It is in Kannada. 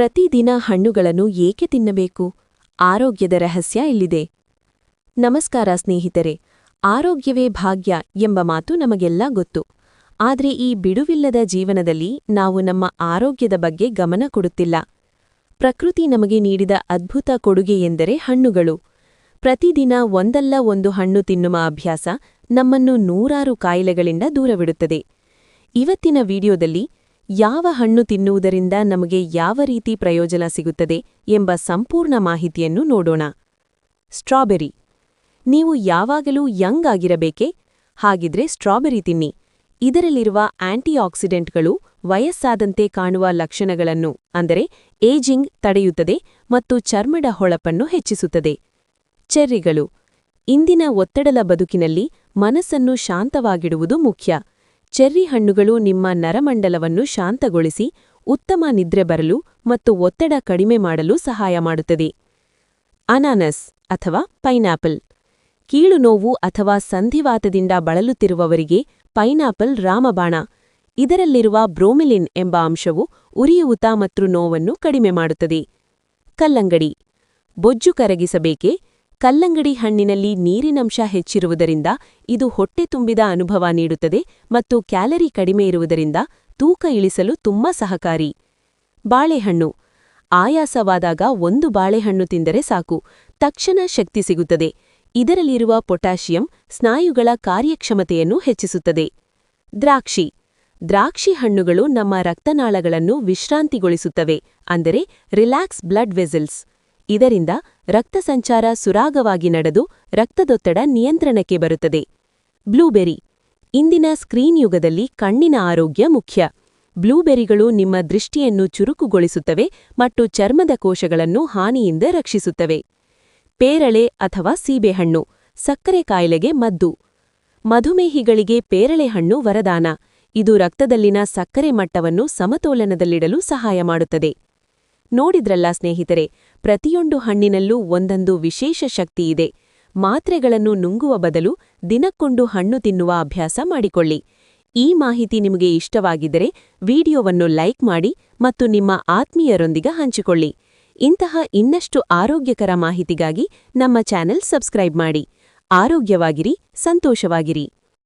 ಪ್ರತಿದಿನ ಹಣ್ಣುಗಳನ್ನು ಏಕೆ ತಿನ್ನಬೇಕು? ಆರೋಗ್ಯದ ರಹಸ್ಯ ಇಲ್ಲಿದೆ. ನಮಸ್ಕಾರ ಸ್ನೇಹಿತರೆ, ಆರೋಗ್ಯವೇ ಭಾಗ್ಯ ಎಂಬ ಮಾತು ನಮಗೆಲ್ಲ ಗೊತ್ತು. ಆದರೆ ಈ ಬಿಡುವಿಲ್ಲದ ಜೀವನದಲ್ಲಿ ನಾವು ನಮ್ಮ ಆರೋಗ್ಯದ ಬಗ್ಗೆ ಗಮನ ಕೊಡುತ್ತಿಲ್ಲ. ಪ್ರಕೃತಿ ನಮಗೆ ನೀಡಿದ ಅದ್ಭುತ ಕೊಡುಗೆ ಎಂದರೆ ಹಣ್ಣುಗಳು. ಪ್ರತಿದಿನ ಒಂದಲ್ಲ ಒಂದು ಹಣ್ಣು ತಿನ್ನುವ ಅಭ್ಯಾಸ ನಮ್ಮನ್ನು ನೂರಾರು ಕಾಯಿಲೆಗಳಿಂದ ದೂರವಿಡುತ್ತದೆ. ಇವತ್ತಿನ ವಿಡಿಯೋದಲ್ಲಿ ಯಾವ ಹಣ್ಣು ತಿನ್ನುವುದರಿಂದ ನಮಗೆ ಯಾವ ರೀತಿ ಪ್ರಯೋಜನ ಸಿಗುತ್ತದೆ ಎಂಬ ಸಂಪೂರ್ಣ ಮಾಹಿತಿಯನ್ನು ನೋಡೋಣ. ಸ್ಟ್ರಾಬೆರಿ. ನೀವು ಯಾವಾಗಲೂ ಯಂಗ್ ಆಗಿರಬೇಕೆ? ಹಾಗಿದ್ರೆ ಸ್ಟ್ರಾಬೆರಿ ತಿನ್ನಿ. ಇದರಲ್ಲಿರುವ ಆಂಟಿಆಕ್ಸಿಡೆಂಟ್ಗಳು ವಯಸ್ಸಾದಂತೆ ಕಾಣುವ ಲಕ್ಷಣಗಳನ್ನು, ಅಂದರೆ ಏಜಿಂಗ್ ತಡೆಯುತ್ತದೆ ಮತ್ತು ಚರ್ಮದ ಹೊಳಪನ್ನು ಹೆಚ್ಚಿಸುತ್ತದೆ. ಚೆರ್ರಿಗಳು. ಇಂದಿನ ಒತ್ತಡದ ಬದುಕಿನಲ್ಲಿ ಮನಸ್ಸನ್ನು ಶಾಂತವಾಗಿಡುವುದು ಮುಖ್ಯ. ಚೆರ್ರಿ ಹಣ್ಣುಗಳು ನಿಮ್ಮ ನರಮಂಡಲವನ್ನು ಶಾಂತಗೊಳಿಸಿ, ಉತ್ತಮ ನಿದ್ರೆ ಬರಲು ಮತ್ತು ಒತ್ತಡ ಕಡಿಮೆ ಮಾಡಲು ಸಹಾಯ ಮಾಡುತ್ತದೆ. ಅನಾನಸ್ ಅಥವಾ ಪೈನಾಪಲ್. ಕೀಳು ನೋವು ಅಥವಾ ಸಂಧಿವಾತದಿಂದ ಬಳಲುತ್ತಿರುವವರಿಗೆ ಪೈನಾಪಲ್ ರಾಮಬಾಣ. ಇದರಲ್ಲಿರುವ ಬ್ರೋಮಿಲಿನ್ ಎಂಬ ಅಂಶವು ಉರಿಯೂತ ಮತ್ತು ನೋವನ್ನು ಕಡಿಮೆ ಮಾಡುತ್ತದೆ. ಕಲ್ಲಂಗಡಿ. ಬೊಜ್ಜು ಕರಗಿಸಬೇಕೇ ಕಲ್ಲಂಗಡಿ ಹಣ್ಣಿನಲ್ಲಿ ನೀರಿನಂಶ ಹೆಚ್ಚಿರುವುದರಿಂದ ಇದು ಹೊಟ್ಟೆ ತುಂಬಿದ ಅನುಭವ ನೀಡುತ್ತದೆ ಮತ್ತು ಕ್ಯಾಲರಿ ಕಡಿಮೆ ಇರುವುದರಿಂದ ತೂಕ ಇಳಿಸಲು ತುಂಬಾ ಸಹಕಾರಿ. ಬಾಳೆಹಣ್ಣು. ಆಯಾಸವಾದಾಗ ಒಂದು ಬಾಳೆಹಣ್ಣು ತಿಂದರೆ ಸಾಕು. ತಕ್ಷಣ ಶಕ್ತಿ ಸಿಗುತ್ತದೆ. ಇದರಲ್ಲಿರುವ ಪೊಟ್ಯಾಷಿಯಂ ಸ್ನಾಯುಗಳ ಕಾರ್ಯಕ್ಷಮತೆಯನ್ನು ಹೆಚ್ಚಿಸುತ್ತದೆ. ದ್ರಾಕ್ಷಿ. ದ್ರಾಕ್ಷಿ ಹಣ್ಣುಗಳು ನಮ್ಮ ರಕ್ತನಾಳಗಳನ್ನು ವಿಶ್ರಾಂತಿಗೊಳಿಸುತ್ತವೆ, ಅಂದರೆ ರಿಲ್ಯಾಕ್ಸ್ ಬ್ಲಡ್ ವೆಸಲ್ಸ್. ಇದರಿಂದ ರಕ್ತ ಸಂಚಾರ ಸುರಾಗವಾಗಿ ನಡೆದು ರಕ್ತದೊತ್ತಡ ನಿಯಂತ್ರಣಕ್ಕೆ ಬರುತ್ತದೆ. ಬ್ಲೂಬೆರಿ. ಇಂದಿನ ಸ್ಕ್ರೀನ್ ಯುಗದಲ್ಲಿ ಕಣ್ಣಿನ ಆರೋಗ್ಯ ಮುಖ್ಯ. ಬ್ಲೂಬೆರಿಗಳು ನಿಮ್ಮ ದೃಷ್ಟಿಯನ್ನು ಚುರುಕುಗೊಳಿಸುತ್ತವೆ ಮತ್ತು ಚರ್ಮದ ಕೋಶಗಳನ್ನು ಹಾನಿಯಿಂದ ರಕ್ಷಿಸುತ್ತವೆ. ಪೇರಳೆ ಅಥವಾ ಸೀಬೆಹಣ್ಣು. ಸಕ್ಕರೆ ಕಾಯಿಲೆಗೆ ಮದ್ದು. ಮಧುಮೇಹಿಗಳಿಗೆ ಪೇರಳೆಹಣ್ಣು ವರದಾನ. ಇದು ರಕ್ತದಲ್ಲಿನ ಸಕ್ಕರೆ ಮಟ್ಟವನ್ನು ಸಮತೋಲನದಲ್ಲಿಡಲು ಸಹಾಯ ಮಾಡುತ್ತದೆ. ನೋಡಿದ್ರಲ್ಲ ಸ್ನೇಹಿತರೆ, ಪ್ರತಿಯೊಂದು ಹಣ್ಣಿನಲ್ಲೂ ಒಂದೊಂದು ವಿಶೇಷ ಶಕ್ತಿಯಿದೆ ಮಾತ್ರೆಗಳನ್ನು ನುಂಗುವ ಬದಲು ದಿನಕ್ಕೊಂದು ಹಣ್ಣು ತಿನ್ನುವ ಅಭ್ಯಾಸ ಮಾಡಿಕೊಳ್ಳಿ. ಈ ಮಾಹಿತಿ ನಿಮಗೆ ಇಷ್ಟವಾಗಿದ್ದರೆ ವಿಡಿಯೋವನ್ನು ಲೈಕ್ ಮಾಡಿ ಮತ್ತು ನಿಮ್ಮ ಆತ್ಮೀಯರೊಂದಿಗೆ ಹಂಚಿಕೊಳ್ಳಿ. ಇಂತಹ ಇನ್ನಷ್ಟು ಆರೋಗ್ಯಕರ ಮಾಹಿತಿಗಾಗಿ ನಮ್ಮ ಚಾನೆಲ್ ಸಬ್ಸ್ಕ್ರೈಬ್ ಮಾಡಿ. ಆರೋಗ್ಯವಾಗಿರಿ, ಸಂತೋಷವಾಗಿರಿ.